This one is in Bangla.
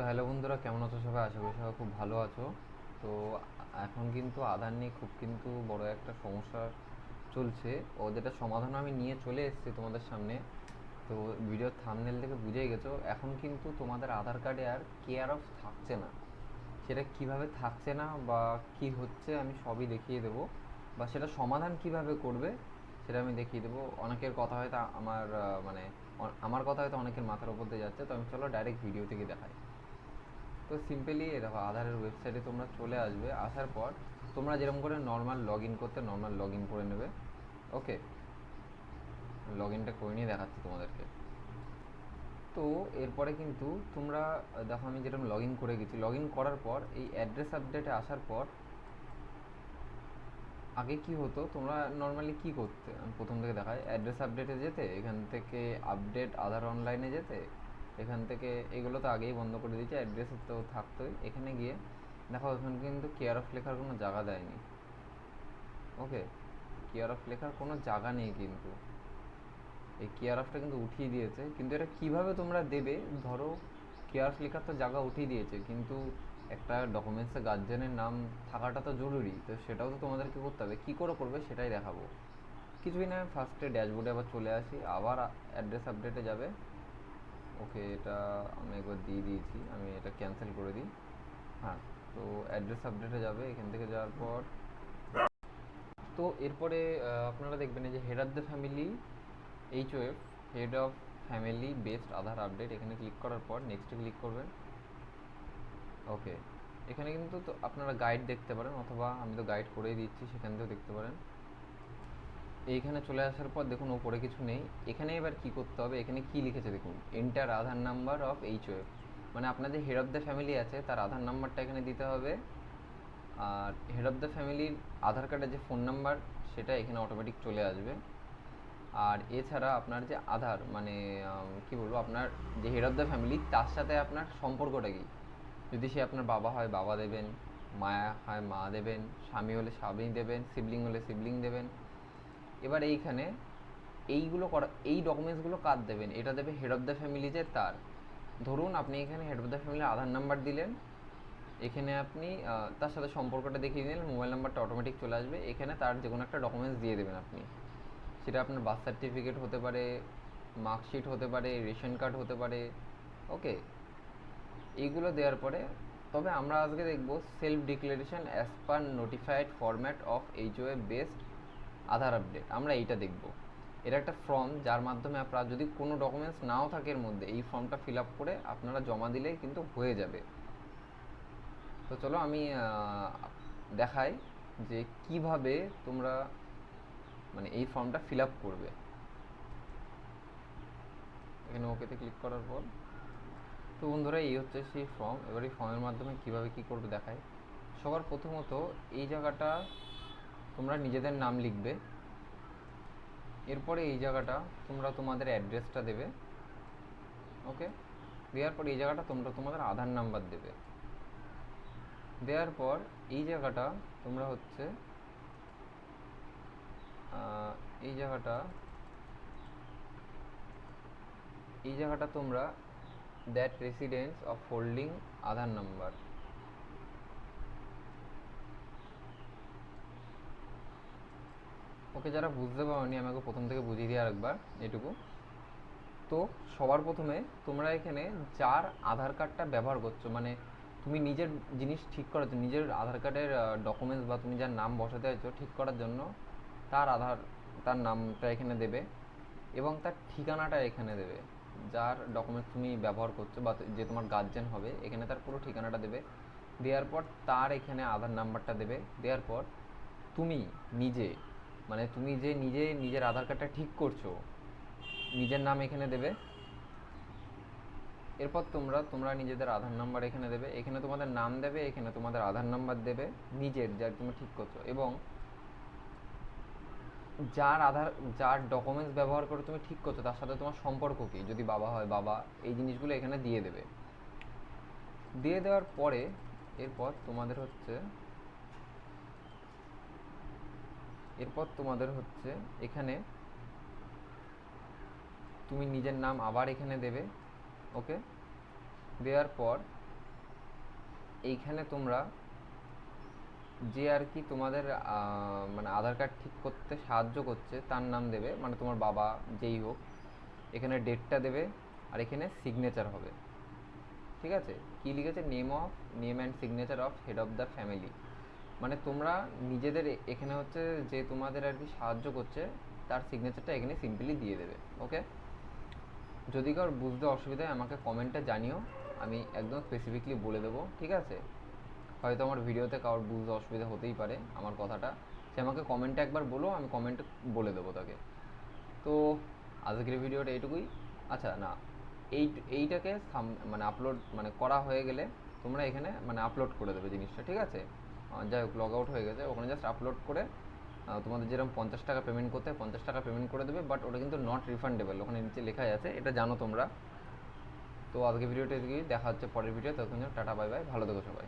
তো হ্যালো বন্ধুরা, কেমন আছো সবাই? আশা করি সবাই খুব ভালো আছো। তো এখন কিন্তু আধার নিয়ে খুব কিন্তু বড় একটা সমস্যা চলছে। ও যেটা সমাধান আমি নিয়ে চলে এসেছি তোমাদের সামনে। তো ভিডিওর থাম্বনেল থেকে বুঝেই গেছো, এখন কিন্তু তোমাদের আধার কার্ডে আর কেয়ার অফ থাকছে না। সেটা কীভাবে থাকছে না বা কি হচ্ছে আমি সবই দেখিয়ে দেবো। বা সেটা সমাধান কীভাবে করবে সেটা আমি দেখিয়ে দেবো। অনেকের কথা হয়তো আমার মানে আমার কথা হয়তো অনেকের মাথার উপর দিয়ে যাচ্ছে। তো আমি চলো ডাইরেক্ট ভিডিও থেকে দেখাই। তো সিম্পলি দেখো, আধারের ওয়েবসাইটে তোমরা চলে আসবে, আসার পর তোমরা যেরকম করে নর্মাল লগ ইন করতে নর্মাল লগ ইন করে নেবে ওকে লগ ইনটা করে নিয়ে দেখাচ্ছি তোমাদেরকে। তো এরপরে কিন্তু তোমরা, দেখো আমি যেরকম লগ ইন করে গেছি লগ ইন করার পর এই অ্যাড্রেস আপডেটে আসার পর আগে কি হতো, তোমরা নর্মালি কি করতে প্রথম থেকে দেখাই অ্যাড্রেস আপডেটে যেতে, এখান থেকে আপডেট আধার অনলাইনে যেতে এখান থেকে এগুলো তো আগেই বন্ধ করে দিয়েছে অ্যাড্রেস তো থাকতোই। এখানে গিয়ে দেখো, এখানে কিন্তু কেয়ার অফ লেখার কোনো জায়গা দেয়নি। ওকে কেয়ার অফ লেখার কোনো জায়গা নেই কিন্তু। এই কেয়ার অফটা কিন্তু উঠিয়ে দিয়েছে। কিন্তু এটা কীভাবে তোমরা দেবে? ধরো কেয়ার অফ লেখার তো জায়গা উঠিয়ে দিয়েছে, কিন্তু একটা ডকুমেন্টসে গার্জেনের নাম থাকাটা তো জরুরি। তো সেটাও তো তোমাদেরকে করতে হবে। কী করে করবে সেটাই দেখাবো। কিছুই না ফার্স্টে ড্যাশবোর্ডে আবার চলে আসি। আবার অ্যাড্রেস আপডেটে যাবে। ওকে এটা আমি একবার দিয়ে দিয়েছি, আমি এটা ক্যান্সেল করে দিই। হ্যাঁ তো অ্যাড্রেস আপডেটে যাবে এখান থেকে যাওয়ার পর। তো এরপরে আপনারা দেখবেন যে head of the family H O F head of family based Aadhaar update এখানে ক্লিক করার পর নেক্সটে ক্লিক করবেন। ওকে এখানে কিন্তু তো আপনারা গাইড দেখতে পারেন, অথবা আমি তো গাইড করেই দিচ্ছি, সেখান থেকেও দেখতে পারেন। এইখানে চলে আসার পর দেখুন ওপরে কিছু নেই। এখানে এবার কি করতে হবে? এখানে কি লিখেছে দেখুন? Enter Aadhaar number of H মানে আপনার যে হেড অফ দ্য ফ্যামিলি আছে, তার আধার নাম্বারটা এখানে দিতে হবে। আর হেড অফ দ্য ফ্যামিলির আধার কার্ডের যে ফোন নাম্বার সেটা এখানে অটোমেটিক চলে আসবে। আর এছাড়া আপনার যে আধার মানে কি বলব, আপনার যে হেড অফ দ্য ফ্যামিলি তার সাথে আপনার সম্পর্কটা কি? যদি সে আপনার বাবা হয়, বাবা দেবেন, মায়া হয়, মা দেবেন, স্বামী হলে স্বামী দেবেন সিবলিং হলে সিবলিং দেবেন এবার এইখানে এইগুলো করা, এই ডকুমেন্টসগুলো কার দেবেন? এটা দেবে হেড অফ দ্য ফ্যামিলি যে তার। ধরুন আপনি এখানে হেড অফ দ্য ফ্যামিলির আধার নাম্বার দিলেন। এখানে আপনি তার সাথে সম্পর্কটা দেখিয়ে দিলেন মোবাইল নাম্বারটা অটোমেটিক চলে আসবে। এখানে তার যে কোনো একটা ডকুমেন্টস দিয়ে দেবেন আপনি। সেটা আপনার বার্থ সার্টিফিকেট হতে পারে মার্কশিট হতে পারে রেশন কার্ড হতে পারে। ওকে এইগুলো দেওয়ার পরে, তবে আমরা আজকে দেখব self declaration as per notified format of H way based Aadhaar update আমরা এইটা দেখব। এটা একটা ফর্ম যার মাধ্যমে আপনারা যদি কোনো ডকুমেন্টস নাও থাকে এর মধ্যে, এই ফর্মটা ফিল আপ করে আপনারা জমা দিলেই কিন্তু হয়ে যাবে। তো চলো আমি দেখাই যে কীভাবে তোমরা মানে এই ফর্মটা ফিল আপ করবে। এখানে ওকেতে ক্লিক করার পর। তো বন্ধুরা, এই হচ্ছে সেই ফর্ম এবার এই ফর্মের মাধ্যমে কীভাবে কি করবে দেখায় সবার প্রথমত এই জায়গাটা তোমরা নিজেদের নাম লিখবে। এরপরে এই জায়গাটা তোমরা তোমাদের অ্যাড্রেসটা দেবে। ওকে? দেওয়ার পর এই জায়গাটা তোমরা তোমাদের আধার নাম্বার দেবে। দেওয়ার পর এই জায়গাটা তোমরা হচ্ছে এই জায়গাটা এই জায়গাটা তোমরা that residence of holding Aadhaar number. Okay যারা বুঝতে পারোনি, আমাকে প্রথম থেকে বুঝিয়ে দিই আরেকবার এটুকু। তো সবার প্রথমে তোমরা এখানে যার আধার কার্ডটা ব্যবহার করছ মানে তুমি নিজের জিনিস ঠিক করার জন্য, নিজের আধার কার্ডের ডকুমেন্টস বা তুমি যার নাম বসাতে চাইছো ঠিক করার জন্য তার আধার, তার নামটা এখানে দেবে এবং তার ঠিকানাটা এখানে দেবে। যার ডকুমেন্টস তুমি ব্যবহার করছ বা যে তোমার গার্জেন হবে, এখানে তার পুরো ঠিকানাটা দেবে। দেওয়ার পর তার এখানে আধার নাম্বারটা দেবে। দেওয়ার পর তুমি নিজে মানে তুমি যে নিজে নিজের আধার কার্ডটা ঠিক করছ, নিজের নাম এখানে দেবে। এরপর তোমরা তোমরা নিজেদের আধার নাম্বার এখানে দেবে। এখানে তোমাদের নাম দেবে, এখানে তোমাদের আধার নাম্বার দেবে, নিজের যার তুমি ঠিক করছ। এবং যার আধার, যার ডকুমেন্টস ব্যবহার করে তুমি ঠিক করছ, তার সাথে তোমার সম্পর্ক কী? যদি বাবা হয়, বাবা, এই জিনিসগুলো এখানে দিয়ে দেবে। দিয়ে দেওয়ার পরে, এরপর তোমাদের হচ্ছে এরপর তোমাদের হচ্ছে এখানে তুমি নিজের নাম আবার এখানে দেবে, ওকে? দেওয়ার পর এইখানে তোমরা যে আর কি তোমাদের মানে আধার কার্ড ঠিক করতে সাহায্য করছে, তার নাম দেবে মানে তোমার বাবা যেই হোক, এখানে ডেটটা দেবে আর এখানে সিগনেচার হবে। ঠিক আছে? কি লিখেছে? Name of name and signature of head of the family মানে তোমরা নিজেদের এখানে হচ্ছে যে তোমাদের আর কি সাহায্য করছে, তার সিগনেচারটা এখানে সিম্পলি দিয়ে দেবে ওকে যদি কারোর বুঝতে অসুবিধা হয়, আমাকে কমেন্টে জানিও, আমি একদম স্পেসিফিকলি বলে দেবো, ঠিক আছে? হয়তো আমার ভিডিওতে কারোর বুঝতে অসুবিধা হতেই পারে, আমার কথাটা। সে আমাকে কমেন্টে একবার বলো, আমি কমেন্ট বলে দেবো তাকে। তো, আজকের ভিডিওটা এইটুকুই আচ্ছা না, এই, এইটাকে মানে আপলোড মানে করা হয়ে গেলে তোমরা এখানে মানে আপলোড করে দেবে জিনিসটা, ঠিক আছে? যাই হোক লগ আউট হয়ে গেছে। ওখানে জাস্ট আপলোড করে তোমাদের যেরকম পঞ্চাশ টাকা পেমেন্ট করতে পঞ্চাশ টাকা পেমেন্ট করে দেবে বাট ওটা কিন্তু নট রিফান্ডেবল ওখানে নিচে লেখাই আছে, এটা জানো তোমরা। তো আজকে ভিডিওটা দেখা হচ্ছে পরের ভিডিও ততক্ষণ টাটা বাই বাই ভালো থেকো সবাই।